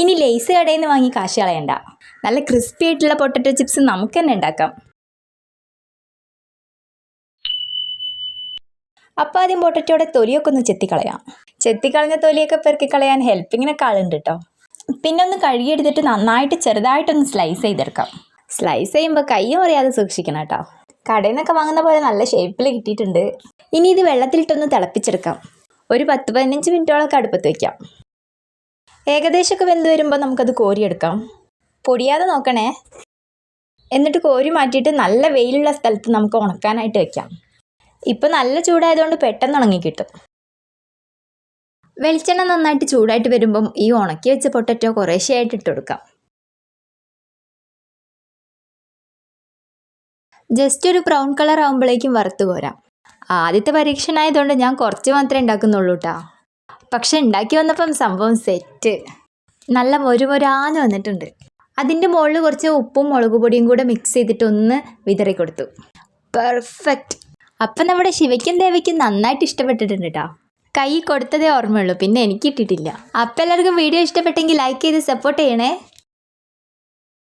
ഇനി ലേസ് കടയിൽ നിന്ന് വാങ്ങി കാശ് കളയണ്ട. നല്ല ക്രിസ്പി ആയിട്ടുള്ള പൊട്ടറ്റോ ചിപ്സ് നമുക്ക് തന്നെ ഉണ്ടാക്കാം. അപ്പോൾ ആദ്യം പൊട്ടറ്റോടെ തൊലിയൊക്കെ ഒന്ന് ചെത്തിക്കളയാം. ചെത്തിക്കളഞ്ഞ തൊലിയൊക്കെ പെറുക്കി കളയാൻ ഹെൽപ്പിങ്ങിനൊക്കെ ആളുണ്ട് കേട്ടോ പിന്നെ ഒന്ന് കഴുകിയെടുത്തിട്ട് നന്നായിട്ട് ചെറുതായിട്ടൊന്ന് സ്ലൈസ് ചെയ്തെടുക്കാം. സ്ലൈസ് ചെയ്യുമ്പോൾ കയ്യും അറിയാതെ സൂക്ഷിക്കണം കേട്ടോ കടയിൽ നിന്നൊക്കെ വാങ്ങുന്ന പോലെ നല്ല ഷേപ്പിൽ കിട്ടിയിട്ടുണ്ട്. ഇനി ഇത് വെള്ളത്തിലിട്ടൊന്ന് തിളപ്പിച്ചെടുക്കാം. ഒരു പത്ത് പതിനഞ്ച് മിനിറ്റോളൊക്കെ അടുപ്പത്ത് വയ്ക്കാം ഏകദേശമൊക്കെ വെന്ത് വരുമ്പോൾ നമുക്കത് കോരിയെടുക്കാം. പൊടിയാതെ നോക്കണേ. എന്നിട്ട് കോരി മാറ്റിയിട്ട് നല്ല വെയിലുള്ള സ്ഥലത്ത് നമുക്ക് ഉണക്കാനായിട്ട് വെക്കാം. ഇപ്പം നല്ല ചൂടായതുകൊണ്ട് പെട്ടെന്ന് ഉണങ്ങി കിട്ടും. വെളിച്ചെണ്ണ നന്നായിട്ട് ചൂടായിട്ട് വരുമ്പം ഈ ഉണക്കി വെച്ച പൊട്ടറ്റോ കുറേശ്ശെയായിട്ട് ഇട്ട് കൊടുക്കാം. ജസ്റ്റ് ഒരു ബ്രൗൺ കളർ ആകുമ്പോഴേക്കും വറുത്ത് കോരാം. ആദ്യത്തെ പരീക്ഷണമായതുകൊണ്ട് ഞാൻ കുറച്ച് മാത്രമേ ഉണ്ടാക്കുന്നുള്ളൂ കേട്ടോ പക്ഷെ ഉണ്ടാക്കി വന്നപ്പം സംഭവം സെറ്റ്. നല്ല മൊരുമൊരാന്ന് വന്നിട്ടുണ്ട്. അതിന്റെ മുകളിൽ കുറച്ച് ഉപ്പും മുളക് പൊടിയും കൂടെ മിക്സ് ചെയ്തിട്ട് ഒന്ന് വിതറി കൊടുത്തു. പെർഫെക്റ്റ് അപ്പം നമ്മുടെ ശിവയ്ക്കും ദേവയ്ക്കും നന്നായിട്ട് ഇഷ്ടപ്പെട്ടിട്ടുണ്ട് കേട്ടോ കൈ കൊടുത്തതേ ഓർമ്മയുള്ളൂ. പിന്നെ എനിക്ക് കിട്ടിയിട്ടില്ല. അപ്പം എല്ലാവർക്കും വീഡിയോ ഇഷ്ടപ്പെട്ടെങ്കിൽ ലൈക്ക് ചെയ്ത് സപ്പോർട്ട് ചെയ്യണേ.